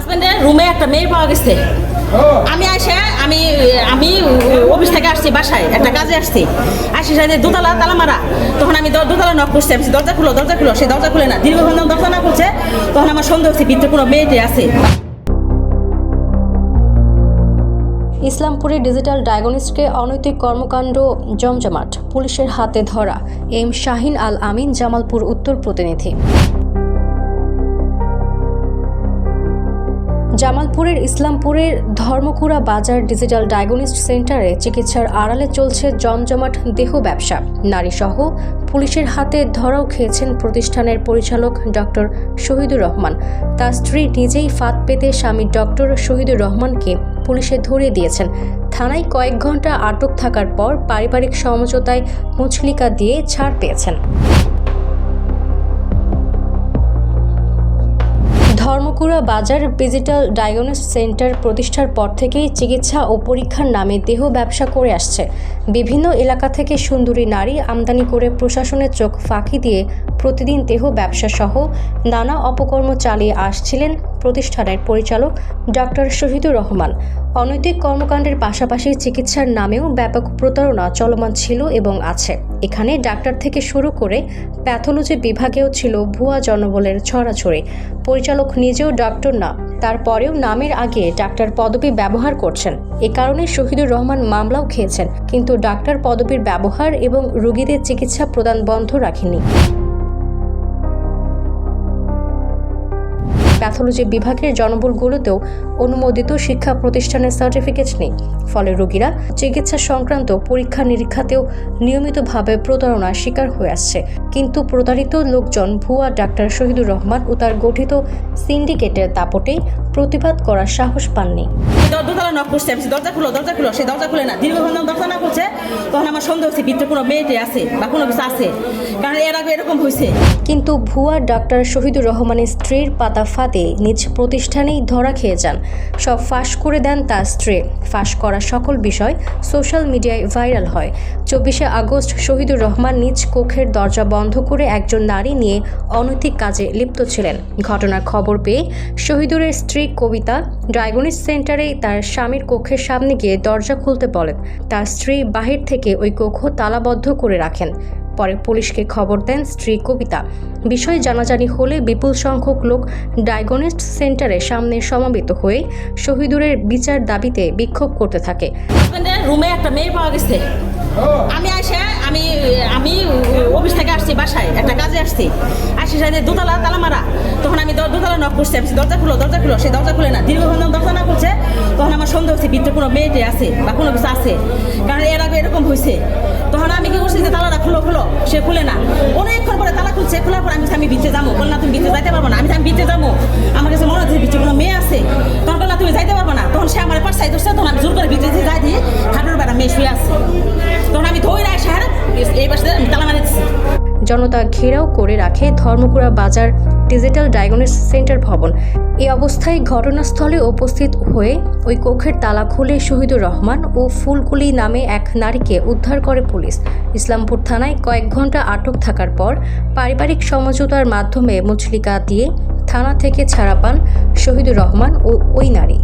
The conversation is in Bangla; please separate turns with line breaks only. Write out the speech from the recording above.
হাজবেন্ডের রুমে একটা মেয়ে পাওয়া গেছে। আমি আসে, আমি আমি অফিস থেকে আসছি বাসায়, একটা কাজে আসছি। আসি সাথে দোতলা তালা মারা তখন আমি দোতলা নক করছি, আমি দরজা খুলো দরজা খুলো। সে দরজা খুলে না। দীর্ঘক্ষণ দরজা না খুলছে, তখন আমার সন্দেহ হচ্ছে ভিতরে কোনো মেয়েটি আছে।
ইসলামপুরে ডিজিটাল ডায়াগনিস্টকে অনৈতিক কর্মকাণ্ড জমজমাট, পুলিশের হাতে ধরা। এম শাহিন আল আমিন, জামালপুর উত্তর প্রতিনিধি। জামালপুরের ইসলামপুরের ধর্মকুড়া বাজার ডিজিটাল ডায়াগনিস্ট সেন্টারে চিকিৎসার আড়ালে চলছে জমজমাট দেহ ব্যবসা। নারীসহ পুলিশের হাতে ধরাও খেয়েছেন প্রতিষ্ঠানের পরিচালক ডক্টর শহীদুর রহমান। তার স্ত্রী নিজেই ফাঁদ পেতে স্বামী ডক্টর শহীদুর রহমানকে পুলিশে ধরিয়ে দিয়েছেন। থানায় কয়েক ঘণ্টা আটক থাকার পর পারিবারিক সমঝোতায় মুচলিকা দিয়ে ছাড় পেয়েছেন। ধর্মকুড়া বাজার ডিজিটাল ডায়াগনস্ট সেন্টার প্রতিষ্ঠার পর থেকেই চিকিৎসা ও পরীক্ষার নামে দেহ ব্যবসা করে আসছে। বিভিন্ন এলাকা থেকে সুন্দরী নারী আমদানি করে প্রশাসনের চোখ ফাঁকি দিয়ে প্রতিদিন দেহ ব্যবসা সহ নানা অপকর্ম চালিয়ে আসছিলেন প্রতিষ্ঠানের পরিচালক ডক্টর শহীদুর রহমান। অনৈতিক কর্মকাণ্ডের পাশাপাশি চিকিৎসার নামেও ব্যাপক প্রতারণা চলমান ছিল এবং আছে। এখানে ডাক্তার থেকে শুরু করে প্যাথোলজি বিভাগেও ছিল ভুয়া জনবলের ছড়াছড়ি। পরিচালক নিজেও ডক্টর না, তারপরেও নামের আগে ডাক্তার পদবি ব্যবহার করছেন। এ কারণে শহীদুর রহমান মামলাও খেয়েছেন, কিন্তু ডাক্তার পদবির ব্যবহার এবং রোগীদের চিকিৎসা প্রদান বন্ধ রাখেনি প্যাথোলজি বিভাগের জনবলগুলোতেও অনুমোদিত শিক্ষা প্রতিষ্ঠানের সার্টিফিকেট নেই। ফলে রোগীরা চিকিৎসা সংক্রান্ত পরীক্ষা নিরীক্ষাতেও নিয়মিতভাবে প্রতারণার শিকার হয়ে আসছে। কিন্তু প্রতারিত লোকজন ভুয়া ডাক্তার শহীদুর রহমান ও তার গঠিত সিন্ডিকেটের দাপটে প্রতিবাদ করার সাহস পাননি।
দ- নক করছি আমি দরজা খুলো দরজা খুলো সে দরজা খুলে না। দীর্ঘক্ষণ দরজা না তখন আমার সন্দেহ হচ্ছে ভিতরে কোনো মেয়েটি আছে বা কোনো কিছু আছে? কারণ এর আগে এরকম হয়েছে।
কিন্তু ভুয়া ডাক্তার শহীদুর রহমানের স্ত্রীর পাতা ফাঁদে নিজ প্রতিষ্ঠানেই ধরা খেয়ে যান। সব ফাঁস করে দেন তার স্ত্রী। ফাঁস করা সকল বিষয় সোশ্যাল মিডিয়ায় ভাইরাল হয়। চব্বিশে আগস্ট শহীদুর রহমান নিজ কক্ষের দরজা বন্ধ করে একজন নারী নিয়ে অনৈতিক কাজে লিপ্ত ছিলেন। ঘটনার খবর পেয়ে শহীদুরের স্ত্রী কবিতা ডায়াগনিস্ট সেন্টারে তার স্বামীর কক্ষের সামনে গিয়ে দরজা খুলতে বলেন। তার স্ত্রী বাহির থেকে ওই কক্ষ তালাবদ্ধ করে রাখেন। পরে পুলিশকে খবর দেন স্ত্রী কবিতা। বিষয়ে জানাজানি হলে বিপুল সংখ্যক লোক ডায়াগনিস্ট সেন্টারের সামনে সমাবেত হয়ে শহীদুরের বিচার দাবিতে বিক্ষোভ করতে থাকে।
রুমে একটা মেয়ে পাওয়া গেছে। আমি আসে আমি আমি অফিস থেকে আসছি বাসায়, একটা কাজে আসছি। আসি সাথে দোতলা তালা মারা তখন আমি দোতলা নক করছি, আমি দরজা খুলো দরজা খুলো। সে দরজা খুলে না। দীর্ঘক্ষণ দরজা না খুলছে, তখন আমার সন্দেহ হচ্ছে ভিতরে কোনো মেয়েটি আছে বা কোনো কিছু আছে। কারণ এর আগে এরকম হয়েছে। কি যে তালাটা খুলো খুলো। সে খুলে না। অনেকক্ষণ পরে তালা খুলছে খোলার পর আমি আমি বিচে যাব। বল না তুমি বিচে যাইতে পারব না। আমি বলছি, আমি বিচে যাব। আমার কাছে মনে হচ্ছে বিচে কোনো মেয়ে আছে। তখন বললাম তুমি যাইতে পারব না। তখন সে আমার পাশাই ধরছে তখন আমি জোর করে বিচে যাই দিয়ে হাঁটুর বেড়া মেয়ে শুয়ে আছে। তখন আমি ধরে আসে হ্যাঁ এই পাশে আমি তালা মারিছি
জনতা ঘেরাও করে রাখে ধর্মকুড়া বাজার ডিজিটাল ডায়াগনোসিস সেন্টার ভবন। এ অবস্থায় ঘটনাস্থলে উপস্থিত হয়ে ওই কক্ষের তালা খুলে শহীদুর রহমান ও ফুলকুলি নামে এক নারীকে উদ্ধার করে পুলিশ। ইসলামপুর থানায় কয়েক ঘণ্টা আটক থাকার পর পারিবারিক সমঝোতার মাধ্যমে মুচলিকা দিয়ে থানা থেকে ছাড়া পান শহীদুর রহমান ও ওই নারী।